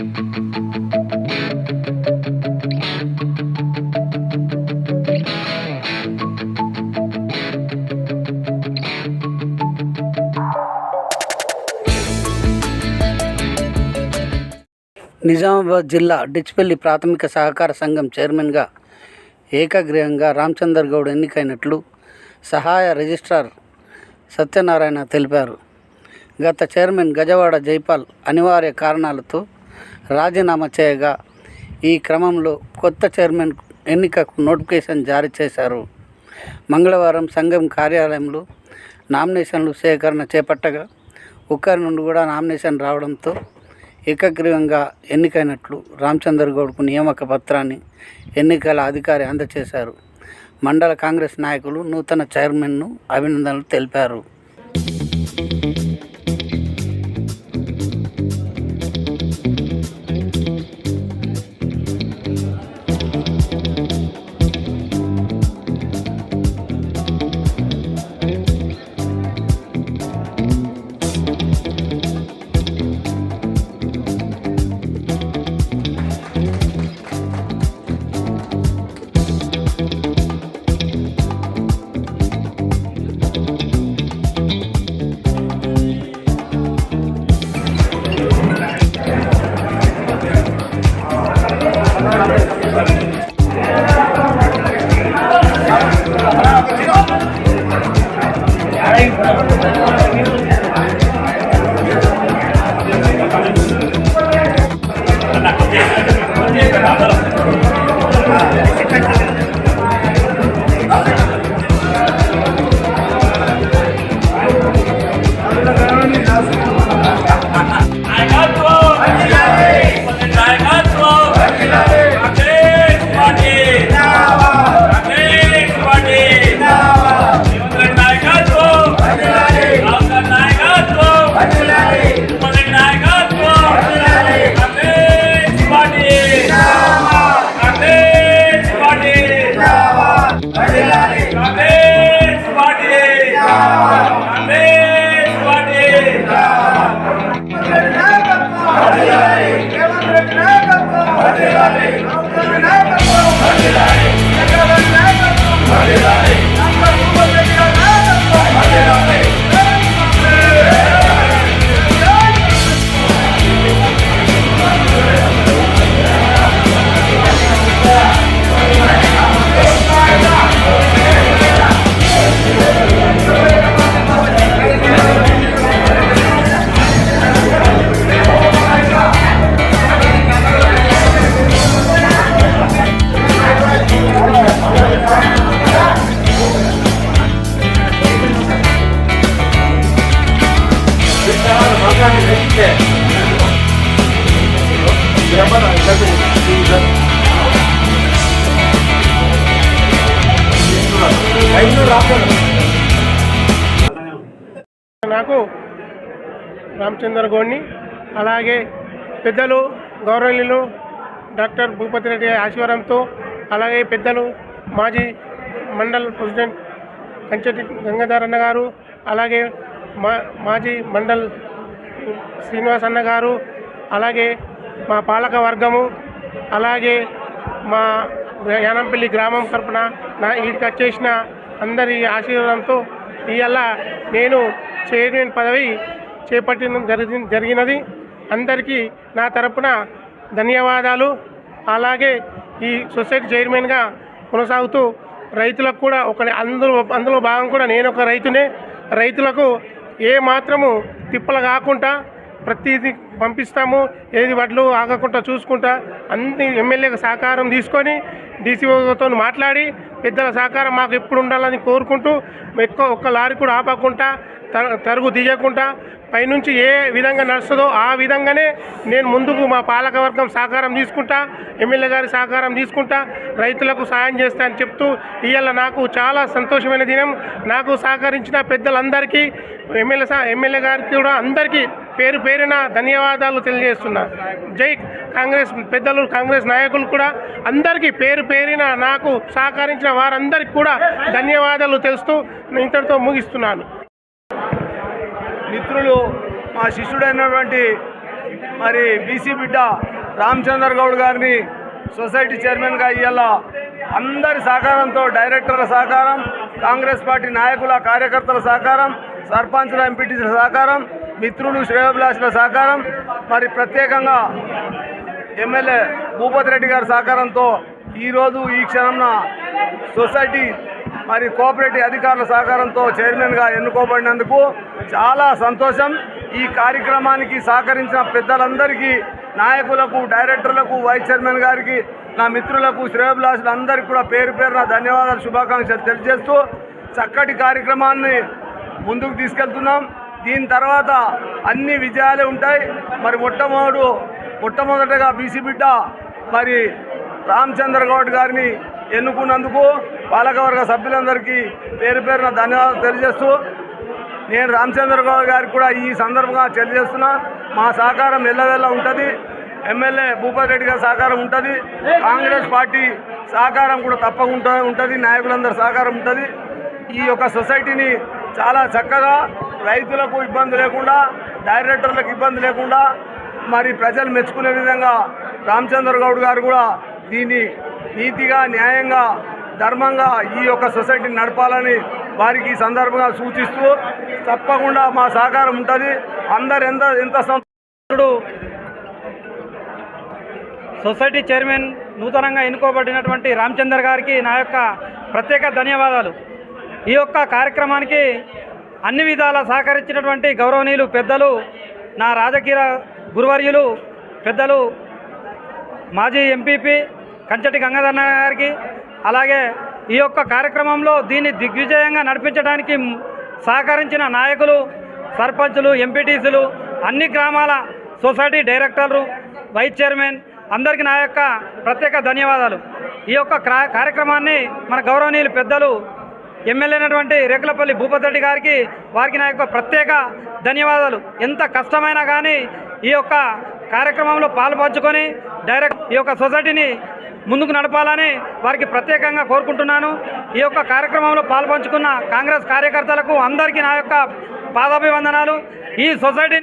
నిజామాబాద్ జిల్లా డిచ్పల్లి ప్రాథమిక సహకార సంఘం చైర్మన్గా ఏకగ్రీవంగా రామచందర్ గౌడ్ ఎన్నికైనట్లు సహాయ రిజిస్ట్రార్ సత్యనారాయణ తెలిపారు. గత చైర్మన్ గజవాడ జైపాల్ అనివార్య కారణాలతో రాజీనామా చేయగా ఈ క్రమంలో కొత్త చైర్మన్ ఎన్నికకు నోటిఫికేషన్ జారీ చేశారు. మంగళవారం సంఘం కార్యాలయంలో నామినేషన్లు సేకరణ చేపట్టగా ఒక్కరి నుండి కూడా నామినేషన్ రావడంతో ఏకగ్రీవంగా ఎన్నికైనట్లు రామచందర్ గౌడ్కు నియామక పత్రాన్ని ఎన్నికల అధికారి అందజేశారు మండల కాంగ్రెస్ నాయకులు నూతన చైర్మన్ను అభినందనలు తెలిపారు. నాకు రామచంద్ర గౌడ్ని అలాగే పెద్దలు గౌరవనీయులు డాక్టర్ భూపతి రెడ్డి గారి ఆశీర్వాదంతో అలాగే పెద్దలు మాజీ మండల్ ప్రెసిడెంట్ కంచెటి గంగాధర్ అన్న గారు అలాగే మా మాజీ మండల్ శ్రీనివాస్ అన్న గారు అలాగే మా పాలక వర్గము అలాగే మా యానంపల్లి గ్రామం తరపున నా వీటికి వచ్చేసిన అందరి ఆశీర్వాదంతో ఇవాళ నేను చైర్మన్ పదవి చేపట్టడం జరిగి జరిగినది. అందరికీ నా తరపున ధన్యవాదాలు. అలాగే ఈ సొసైటీ చైర్మన్గా కొనసాగుతూ రైతులకు కూడా ఒక అందులో అందులో భాగం కూడా నేను ఒక రైతునే. రైతులకు ఏ మాత్రము తిప్పలు కాకుండా ప్రతిదీ పంపిస్తాము. ఏది వడ్లు ఆగకుండా చూసుకుంటా అన్ని ఎమ్మెల్యేకి సహకారం తీసుకొని డీసీఓతో మాట్లాడి పెద్దల సహకారం మాకు ఎప్పుడు ఉండాలని కోరుకుంటూ ఎక్కువ ఒక్క లారీ కూడా ఆపకుండా త- తరుగు తీయకుండా పైనుంచి ఏ విధంగా నడుస్తుందో ఆ విధంగానే నేను ముందుకు మా పాలకవర్గం సహకారం తీసుకుంటా ఎమ్మెల్యే గారి సహకారం తీసుకుంటా రైతులకు సాయం చేస్తా అని చెప్తూ ఇవాళ నాకు చాలా సంతోషమైన దినం. నాకు సహకరించిన పెద్దలందరికీ ఎమ్మెల్యే సహ ఎమ్మెల్యే గారికి కూడా అందరికీ పేరు పేరున ధన్యవాదాలు తెలియజేస్తున్నా. జై కాంగ్రెస్ పెద్దలు కాంగ్రెస్ నాయకులు కూడా అందరికీ పేరు పేరిన నాకు సహకరించిన వారందరికీ కూడా ధన్యవాదాలు తెలుస్తూ ఇంతటితో ముగిస్తున్నాను. మిత్రులు మా శిష్యుడైనటువంటి మరి బీసీ బిడ్డ రామచంద్ర గౌడ్ గారిని సొసైటీ చైర్మన్గా ఇవాళ అందరి సహకారంతో డైరెక్టర్ల సహకారం కాంగ్రెస్ పార్టీ నాయకుల కార్యకర్తల సహకారం సర్పంచ్ల ఎంపీటీసీల సహకారం మిత్రులు శ్రేయోభిలాషుల సహకారం మరి ప్రత్యేకంగా ఎమ్మెల్యే భూపతి రెడ్డి గారి సహకారంతో ఈరోజు ఈ క్షణంన సొసైటీ మరి కోఆపరేటివ్ అధికారుల సహకారంతో చైర్మన్గా ఎన్నుకోబడినందుకు చాలా సంతోషం. ఈ కార్యక్రమానికి సహకరించిన పెద్దలందరికీ నాయకులకు డైరెక్టర్లకు వైస్ చైర్మన్ గారికి నా మిత్రులకు శ్రేయోభిలాషులందరికీ కూడా పేరు పేరున ధన్యవాదాలు శుభాకాంక్షలు తెలియజేస్తూ చక్కటి కార్యక్రమాన్ని ముందుకు తీసుకెళ్తున్నాం. దీని తర్వాత అన్ని విజయాలే ఉంటాయి. మరి మొట్టమొదటి మొట్టమొదటగా బీసీ బిడ్డ మరి రామచంద్ర గౌడ్ గారిని ఎన్నుకున్నందుకు పాలకవర్గ సభ్యులందరికీ పేరు పేరున ధన్యవాదాలు తెలియజేస్తూ నేను రామచంద్ర గౌడ్ గారికి కూడా ఈ సందర్భంగా తెలియజేస్తున్నా. మా సహకారం ఎల్లవెల్ల ఉంటుంది. ఎమ్మెల్యే భూపతి రెడ్డి గారి సహకారం ఉంటుంది. కాంగ్రెస్ పార్టీ సహకారం కూడా తప్పకుండా ఉంటుంది. నాయకులందరి సహకారం ఉంటుంది. ఈ యొక్క సొసైటీని చాలా చక్కగా రైతులకు ఇబ్బంది లేకుండా డైరెక్టర్లకు ఇబ్బంది లేకుండా మరి ప్రజలు మెచ్చుకునే విధంగా రామచంద్ర గౌడ్ గారు కూడా దీన్ని నీతిగా న్యాయంగా ధర్మంగా ఈ యొక్క సొసైటీని నడపాలని వారికి సందర్భంగా సూచిస్తూ తప్పకుండా మా సహకారం ఉంటుంది. అందరు ఎంత ఎంత సం- సొసైటీ చైర్మన్ నూతనంగా ఎన్నుకోబడినటువంటి రామచందర్ గారికి నా యొక్క ప్రత్యేక ధన్యవాదాలు. ఈ యొక్క కార్యక్రమానికి అన్ని విధాల సహకరించినటువంటి గౌరవనీయులు పెద్దలు నా రాజకీయ గురువర్యులు పెద్దలు మాజీ ఎంపీపీ కంచటి గంగాధర్ గారికి అలాగే ఈ యొక్క కార్యక్రమంలో దీన్ని దిగ్విజయంగా నడిపించడానికి సహకరించిన నాయకులు సర్పంచులు ఎంపీటీసీలు అన్ని గ్రామాల సొసైటీ డైరెక్టర్లు వైస్ చైర్మన్ అందరికీ నా యొక్క ప్రత్యేక ధన్యవాదాలు. ఈ యొక్క క్రా- కార్యక్రమాన్ని మన గౌరవనీయులు పెద్దలు ఎమ్మెల్యే అయినటువంటి రేకులపల్లి భూపతి రెడ్డి గారికి వారికి నా యొక్క ప్రత్యేక ధన్యవాదాలు. ఎంత కష్టమైనా కానీ ఈ యొక్క కార్యక్రమంలో పాల్పంచుకొని డైరెక్ట్ ఈ యొక్క సొసైటీని ముందుకు నడపాలని వారికి ప్రత్యేకంగా కోరుకుంటున్నాను. ఈ యొక్క కార్యక్రమంలో పాల్పంచుకున్న కాంగ్రెస్ కార్యకర్తలకు అందరికీ నా యొక్క పాదాభివందనాలు. ఈ సొసైటీ